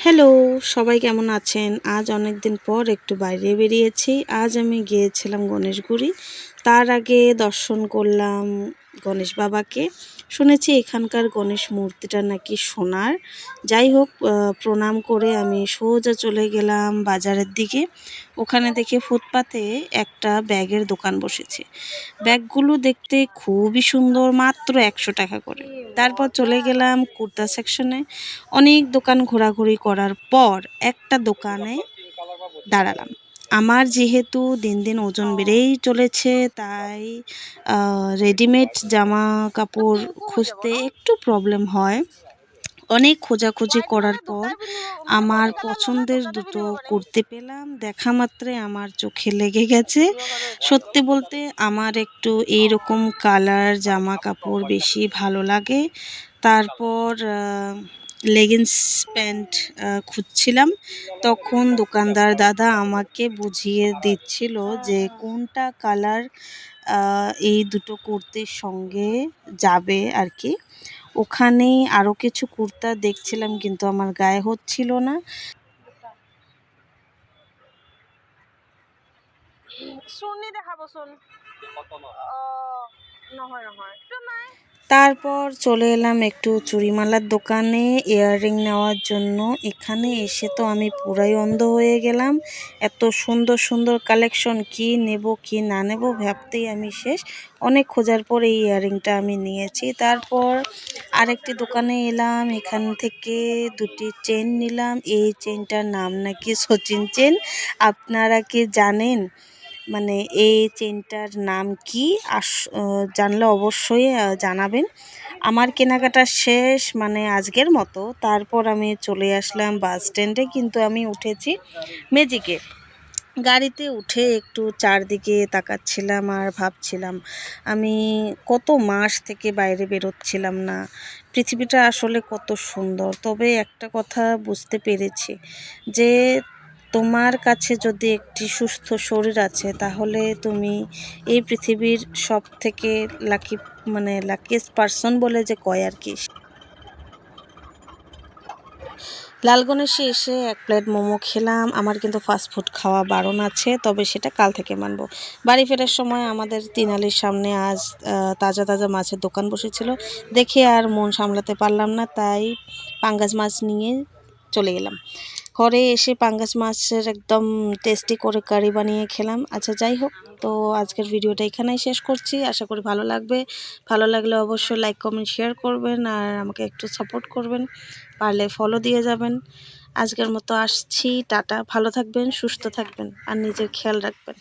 Hello, সবাই কেমন আছেন? আজ অনেক দিন পর একটু বাইরে বেরিয়েছি। আজ আমি গিয়েছিলাম গণেশগুড়ি। তার আগে দর্শন করলাম গণেশ বাবাকে। শুনেছি এখানকার গণেশ মূর্তিটা নাকি সোনার। যাই হোক প্রণাম করে আমি সোজা চলে গেলাম বাজারের দিকে। ওখানে দেখে ফুটপাতে একটা ব্যাগের দোকান বসেছে। ব্যাগগুলো দেখতে খুবই সুন্দর, মাত্র একশো টাকা করে। তারপর চলে গেলাম কুর্তা সেকশনে। অনেক দোকান ঘোরাঘুরি করার পর একটা দোকানে দাঁড়ালাম। আমার যেহেতু দিন দিন ওজন বেড়েই চলেছে তাই রেডিমেড জামা কাপড় খুঁজতে একটু প্রবলেম হয়। অনেক খোঁজাখুঁজি করার পর আমার পছন্দের দুটো কুর্তি পেলাম দেখা মাত্রে আমার চোখে লেগে গেছে। সত্যি বলতে আমার একটু এইরকম কালার জামা কাপড় বেশি ভালো লাগে। তারপর লেগিংস প্যান্ট খুঁজছিলাম। তখন দোকানদার দাদা আমাকে বুঝিয়ে দিচ্ছিল যে কোনটা কালার এই দুটো কুর্তির সঙ্গে যাবে আর কি। ওখানে আরও কিছু কুর্তা দেখছিলাম, কিন্তু আমার গায়ে হচ্ছিল না। চুৰ্ণি দেখাবচোন নহয় নহয়। তারপর চলে এলাম একটু চুরিমালার দোকানে ইয়াররিং নেওয়ার জন্য। এখানে এসে তো আমি পুরাই অন্ধ হয়ে গেলাম। এত সুন্দর সুন্দর কালেকশন কি নেব, কি না নেব ভাবতেই আমি শেষ। অনেক খোঁজার পর এই ইয়াররিংটা আমি নিয়েছি। তারপর আরেকটি দোকানে এলাম, এখান থেকে দুটি চেন নিলাম। এই চেনটার নাম নাকি সচিন চেন আপনারা কি জানেন? মানে এই চেনটার নাম কি? আস জানলে অবশ্যই জানাবেন। আমার কেনাকাটা শেষ মানে আজকের মতো। তারপর আমি চলে আসলাম বাস স্ট্যান্ডে, কিন্তু আমি উঠেছি মেজিকে গাড়িতে উঠে একটু চারদিকে তাকাচ্ছিলাম আর ভাবছিলাম, আমি কত মাস থেকে বাইরে বেরোচ্ছিলাম না? পৃথিবীটা আসলে কত সুন্দর। তবে একটা কথা বুঝতে পেরেছি যে তোমার কাছে যদি একটি সুস্থ শরীর আছে, তাহলে তুমি এই পৃথিবীর সব থেকে লাকি মানে লাকিয়েস্ট পারসন বলে যে কয় আর কি? লালগণেশে এসে এক প্লেট মোমো খেলাম। আমার কিন্তু ফাস্ট ফুড খাওয়া বারণ আছে, তবে সেটা কাল থেকে মানবো। বাড়ি ফেরার সময় আমাদের তিনালির সামনে আজ তাজা তাজা মাছের দোকান বসেছিল। দেখে আর মন সামলাতে পারলাম না, তাই পাঙ্গাস মাছ নিয়ে চলে গেলাম ঘরে এসে পাঙ্গাস মাছের একদম টেস্টি করে কারি বানিয়ে খেলাম। আচ্ছা যাই হোক, তো আজকের ভিডিওটা এখানেই শেষ করছি। আশা করি ভালো লাগবে। ভালো লাগলে অবশ্যই লাইক কমেন্ট শেয়ার করবেন আর আমাকে একটু সাপোর্ট করবেন। পারলে ফলো দিয়ে যাবেন। আজকের মতো আসছি, টাটা। ভালো থাকবেন, সুস্থ থাকবেন আর নিজের খেয়াল রাখবেন।